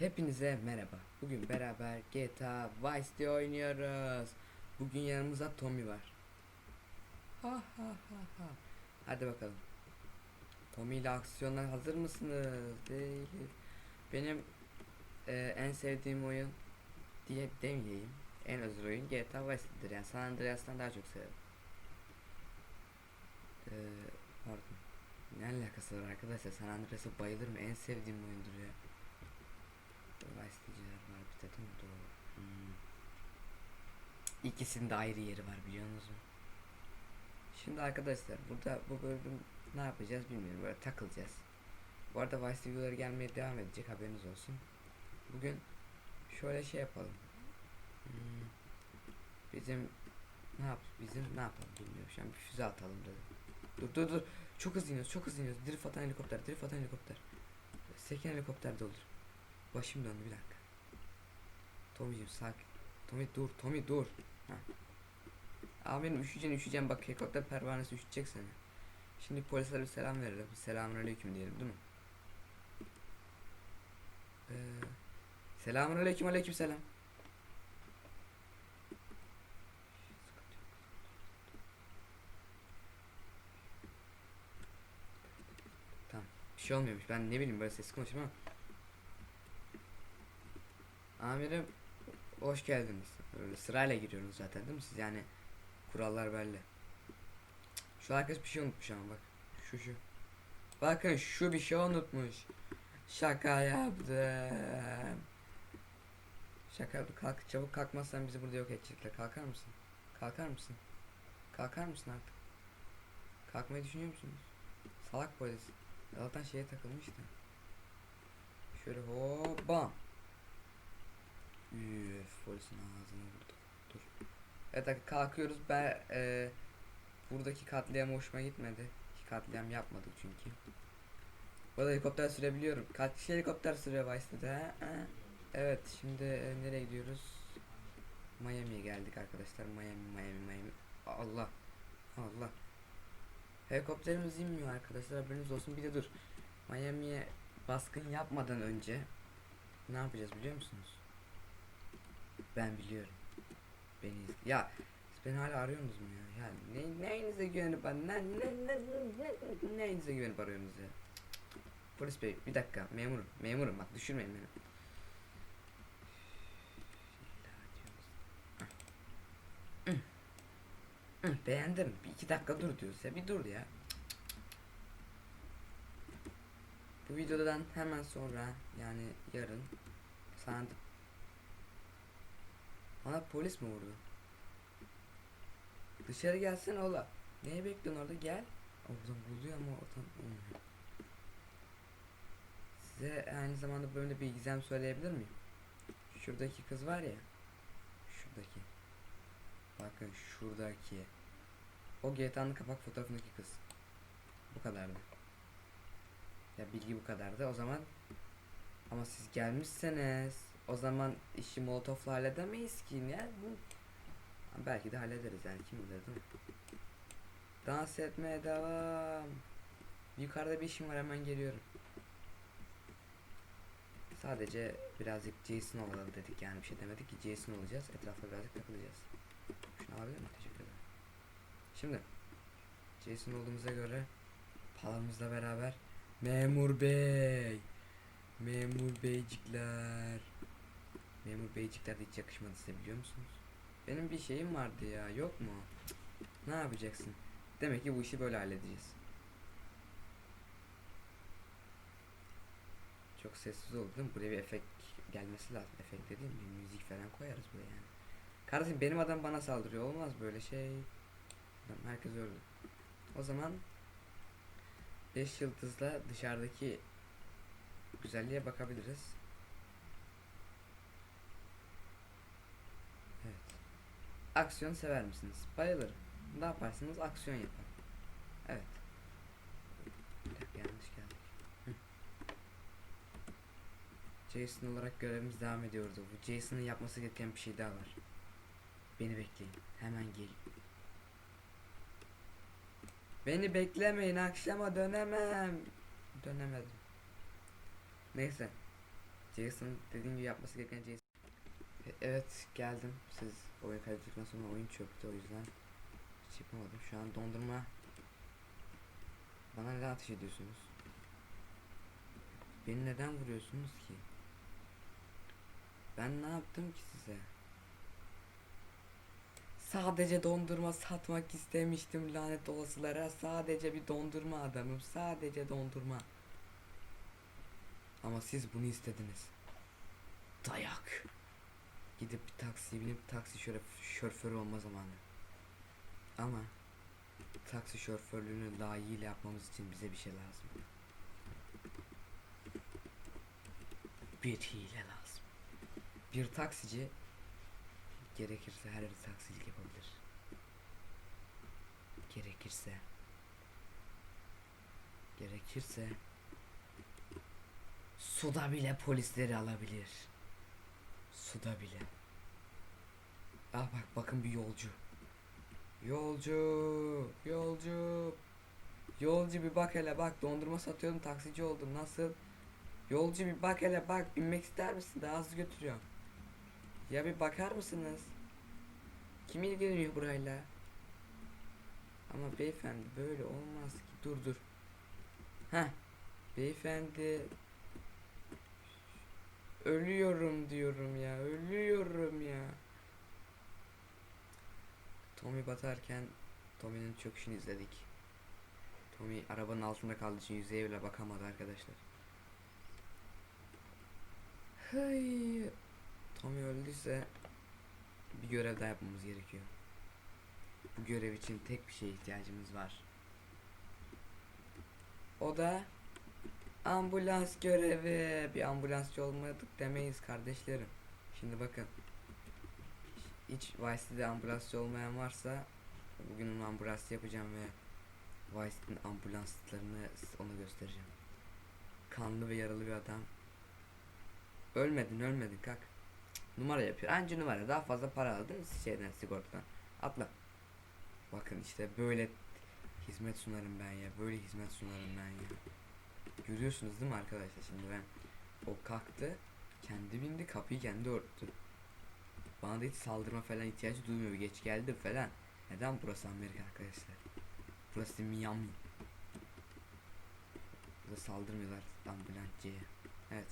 Hepinize merhaba. Bugün beraber GTA Vice City oynuyoruz. Bugün yanımızda Tommy var. Ha ha ha ha. Hadi bakalım. Tommy ile aksiyonlar hazır mısınız? Değil. Benim e, en sevdiğim oyun diye demeyeyim. En özel oyun GTA Vice City'dir. Yani San Andreas'tan daha çok severim. E, pardon. Ne alakası var arkadaşlar? San Andreas'a bayılırım. En sevdiğim oyundur ya. Doğru. Hmm. Ayrı yeri var biliyorsunuz mu? Şimdi arkadaşlar burada bu bölüm ne yapacağız bilmiyorum böyle takılacağız. Bu arada Vice videoları gelmeye devam edecek haberiniz olsun. Bugün şöyle şey yapalım. Hmm. Bizim ne yap bizim ne yapalım bilmiyorum şu bir füze atalım dedim. Dur dur dur çok hızlı iniyoruz çok hızlı iniyoruz. Drift atan helikopter drift atan helikopter. Seken helikopter de olur. Başım döndü bir dakika. Tommy'cim sakin. Tommy dur, Tommy dur. Ha. Abi benim üşüyeceksin üşüyeceksin bak helikopter pervanesi üşütecek seni. Şimdi polislere bir selam verelim. Selamünaleyküm diyelim değil mi? Ee, selamünaleyküm aleyküm selam. Tamam. Bir şey olmuyormuş. Ben ne bileyim böyle ses konuşuyorum ama. Amirim hoş geldiniz. Böyle sırayla giriyorsunuz zaten değil mi siz? Yani kurallar belli. Şu arkadaş bir şey unutmuş ama bak. Şu şu. Bakın şu bir şey unutmuş. Şaka yaptım. Şaka yaptım. Kalk çabuk kalkmazsan bizi burada yok edecekler. Kalkar mısın? Kalkar mısın? Kalkar mısın artık? Kalkmayı düşünüyor musunuz? Salak polis. Zaten şeye takılmış da. Şöyle hop bam. Üf polisin ağzına vurdu. Dur. Evet arkadaşlar kalkıyoruz. Ben e, buradaki katliam hoşuma gitmedi. Katliam yapmadık çünkü. Bu arada helikopter sürebiliyorum. Kaç kişi helikopter sürüyor Vice'de? Ha. Evet şimdi e, nereye gidiyoruz? Miami'ye geldik arkadaşlar. Miami, Miami, Miami. Allah. Allah. Helikopterimiz inmiyor arkadaşlar haberiniz olsun. Bir de dur. Miami'ye baskın yapmadan önce ne yapacağız biliyor musunuz? Ben biliyorum. Beni iz- ya siz beni hala arıyorsunuz mu ya? Ya ne, neyinize güvenip ne, ne, ne, ne, neyinize güvenip arıyorsunuz ya? Polis bey bir dakika memurum memurum bak düşürmeyin beni. Beğendim. Bir iki dakika dur diyoruz ya. Bir dur ya. Bu videodan hemen sonra yani yarın sana bana polis mi vurdu? Dışarı gelsen ola. Neye bekliyorsun orada gel. Oradan buluyor ama oradan olmuyor. Size aynı zamanda böyle bir gizem söyleyebilir miyim? Şuradaki kız var ya. Şuradaki. Bakın şuradaki. O GTA'nın kapak fotoğrafındaki kız. Bu kadardı. Ya bilgi bu kadardı. O zaman ama siz gelmişseniz o zaman işi molotofla halledemeyiz ki ya. Bu belki de hallederiz yani kim bilir değil mi? Dans etmeye devam. Yukarıda bir işim var hemen geliyorum. Sadece birazcık Jason olalım dedik yani bir şey demedik ki Jason olacağız. Etrafa birazcık takılacağız. Şunu alabilir miyim? Teşekkür ederim. Şimdi Jason olduğumuza göre palamızla beraber Memur Bey Memur Beycikler Memur Beycikler hiç yakışmadı size biliyor musunuz? Benim bir şeyim vardı ya yok mu? Ne yapacaksın? Demek ki bu işi böyle halledeceğiz. Çok sessiz oldu değil mi? Buraya bir efekt gelmesi lazım. Efekt dediğim bir müzik falan koyarız buraya yani. Kardeşim benim adam bana saldırıyor. Olmaz böyle şey. Herkes öldü. O zaman 5 yıldızla dışarıdaki güzelliğe bakabiliriz. Evet. Aksiyon sever misiniz? Bayılırım. Ne yaparsınız? Aksiyon yapın. Evet. Bir yanlış geldik. Jason olarak görevimiz devam ediyordu. Bu Jason'ın yapması gereken bir şey daha var. Beni bekleyin. Hemen gel. Beni beklemeyin akşama dönemem. Dönemedim. Neyse. Jason dediğim gibi yapması gereken Jason. Evet geldim. Siz oyun kaydettikten sonra oyun çöktü o yüzden hiç yapamadım. Şu an dondurma. Bana neden ateş ediyorsunuz? Beni neden vuruyorsunuz ki? Ben ne yaptım ki size? Sadece dondurma satmak istemiştim lanet olasılara. Sadece bir dondurma adamım. Sadece dondurma. Ama siz bunu istediniz. Dayak. Gidip bir taksiye binip taksi şöyle şoförü olma zamanı. Ama taksi şoförlüğünü layığıyla yapmamız için bize bir şey lazım. Bir hile lazım. Bir taksici gerekirse her yerde taksilik yapabilir. Gerekirse gerekirse suda bile polisleri alabilir. Suda bile. Ah bak bakın bir yolcu. Yolcu, yolcu. Yolcu bir bak hele bak dondurma satıyorum taksici oldum nasıl? Yolcu bir bak hele bak binmek ister misin? Daha hızlı götürüyorum. Ya bir bakar mısınız? Kim ilgileniyor burayla? Ama beyefendi böyle olmaz ki. Dur dur. Heh. Beyefendi. Ölüyorum diyorum ya. Ölüyorum ya. Tommy batarken Tommy'nin çöküşünü izledik. Tommy arabanın altında kaldığı için yüzeye bile bakamadı arkadaşlar. Hey. Tommy öldüyse bir görev daha yapmamız gerekiyor. Bu görev için tek bir şeye ihtiyacımız var. O da ambulans görevi. Bir ambulansçı olmadık demeyiz kardeşlerim. Şimdi bakın. Hiç Vice'de ambulansçı olmayan varsa bugün ambulans yapacağım ve Vice'in ambulanslarını ona göstereceğim. Kanlı ve yaralı bir adam. Ölmedin ölmedin kalk. Numara yapıyor. Anca numara. Daha fazla para aldın şeyden sigortadan. Atla. Bakın işte böyle hizmet sunarım ben ya. Böyle hizmet sunarım ben ya. Görüyorsunuz değil mi arkadaşlar şimdi ben o kalktı kendi bindi kapıyı kendi örttü. Bana da hiç saldırma falan ihtiyacı duymuyor. Geç geldi falan. Neden burası Amerika arkadaşlar? Burası Miami. Burada saldırmıyorlar ambulansçıya. Evet.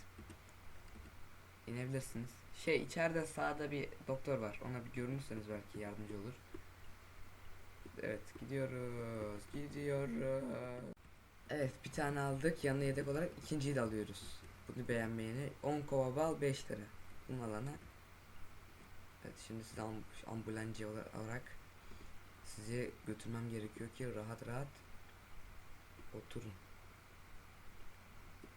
İnebilirsiniz. Şey içeride sağda bir doktor var. Ona bir görünürseniz belki yardımcı olur. Evet gidiyoruz. Gidiyoruz. Evet bir tane aldık. Yanına yedek olarak ikinciyi de alıyoruz. Bunu beğenmeyeni 10 kova bal 5 lira. Bunun alana. Evet şimdi size amb- ambulancı ola- olarak sizi götürmem gerekiyor ki rahat rahat oturun.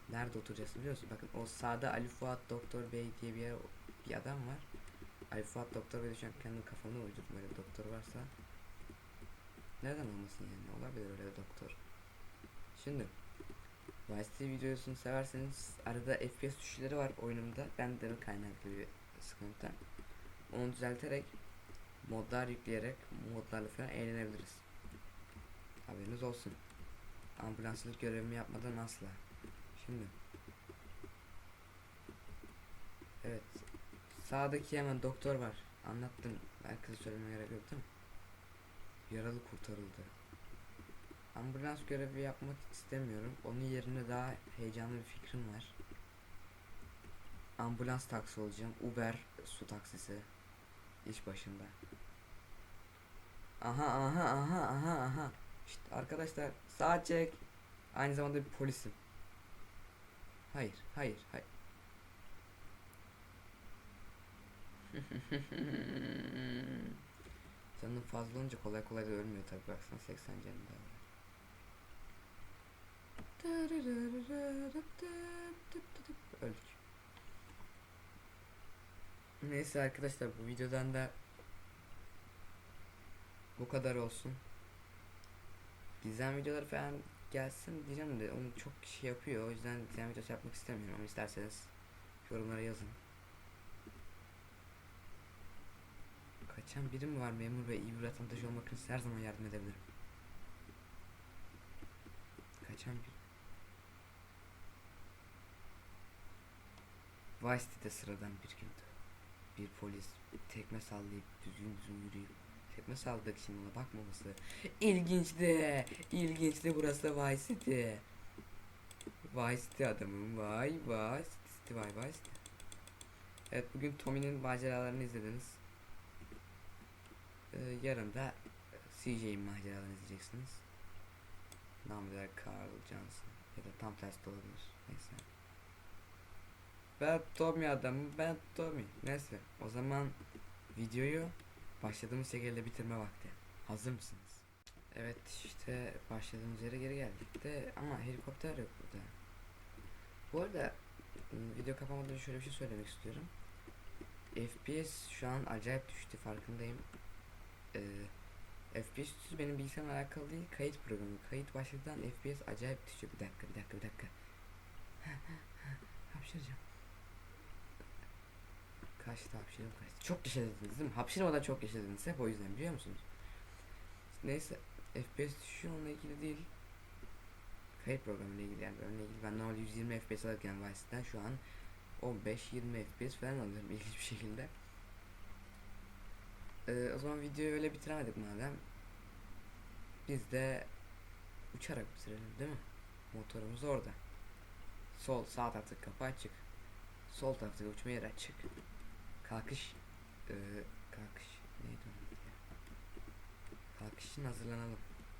Nerede oturacağız biliyor musun? Bakın o sağda Ali Fuat Doktor Bey diye bir yer, bir adam var. Ali Fuat Doktor Bey şu an kendi kafamda uydurdum öyle doktor varsa. Neden olmasın yani olabilir öyle doktor. Şimdi TV videosunu severseniz arada FPS düşüşleri var oyunumda. Ben de kaynaklı bir sıkıntı. Onu düzelterek modlar yükleyerek modlarla falan eğlenebiliriz. Haberiniz olsun. Ambulanslık görevimi yapmadan asla. Şimdi. Evet. Sağdaki hemen doktor var. Anlattım. Herkese söylemeye gerek yok değil mi? Yaralı kurtarıldı. Ambulans görevi yapmak istemiyorum. Onun yerine daha heyecanlı bir fikrim var. Ambulans taksi olacağım. Uber su taksisi. İş başında. Aha aha aha aha aha. İşte arkadaşlar sağ çek. Aynı zamanda bir polisim. Hayır, hayır, hayır. Canın fazla olunca kolay kolay da ölmüyor tabi baksana 80 canı da var. Öldük. Neyse arkadaşlar bu videodan da bu kadar olsun. Gizem videoları falan gelsin diyeceğim de onu çok kişi yapıyor. O yüzden gizem videosu yapmak istemiyorum ama isterseniz yorumlara yazın. Kaçan biri mi var memur ve iyi bir vatandaş olmak için her zaman yardım edebilirim. Kaçan bir Vice City'de sıradan bir gündü. Bir polis tekme sallayıp düzgün düzgün yürüyüp tekme salladık şimdi ona bakmaması. İlginçti. İlginçti burası da Vice City. Vice City adamım. Vay vay City vay Vice City. Evet bugün Tommy'nin maceralarını izlediniz. Ee, yarın da CJ'in maceralarını izleyeceksiniz. Namı Carl Johnson ya da tam tersi de olabilir. Neyse. Ben Tommy adamım ben Tommy. Neyse o zaman videoyu başladığımız şekilde bitirme vakti. Hazır mısınız? Evet işte başladığımız yere geri geldik de ama helikopter yok burada. Bu arada ım, video kapamadan şöyle bir şey söylemek istiyorum. FPS şu an acayip düştü farkındayım. Ee, FPS düştü benim bilgisayarımla alakalı değil kayıt programı. Kayıt başladıktan FPS acayip düşüyor. Bir dakika bir dakika bir dakika. Hapşıracağım. Kaçtı hapşırım kaçtı. Çok yaşadınız değil mi? Hapşırmadan çok yaşadınız hep o yüzden biliyor musunuz? Neyse FPS düşüyor onunla ilgili değil. Kayıt programıyla ilgili yani ilgili. Ben normalde 120 FPS alırken Vice'den şu an 15-20 FPS falan alıyorum ilginç bir şekilde. Ee, o zaman videoyu öyle bitiremedik madem. Biz de uçarak bitirelim değil mi? Motorumuz orada. Sol sağ taraftaki kapı açık. Sol taraftaki uçma yeri açık. Kalkış ee, kalkış neydi onun ya? Kalkış için hazırlanalım.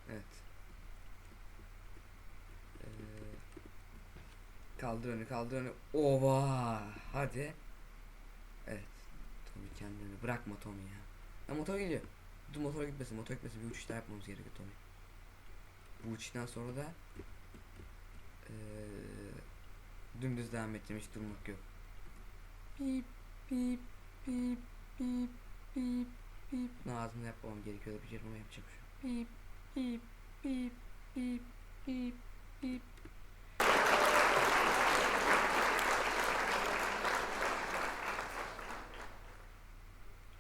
Evet. Ee, kaldır önü kaldır önü. Ova hadi. Evet. Tommy kendini bırakma Tommy ya. Ya motor geliyor. Dur motor gitmesin motor gitmesin bir uçuş daha yapmamız gerekiyor Tommy. Bu uçuştan sonra da ee, dümdüz devam edeceğim hiç durmak yok. Bip bip bip bip bip bip. Ne ağzımda yapmam gerekiyor bir ama yapacağım şu. Bip bip bip bip bip bip.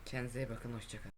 Kendinize iyi bakın hoşçakalın.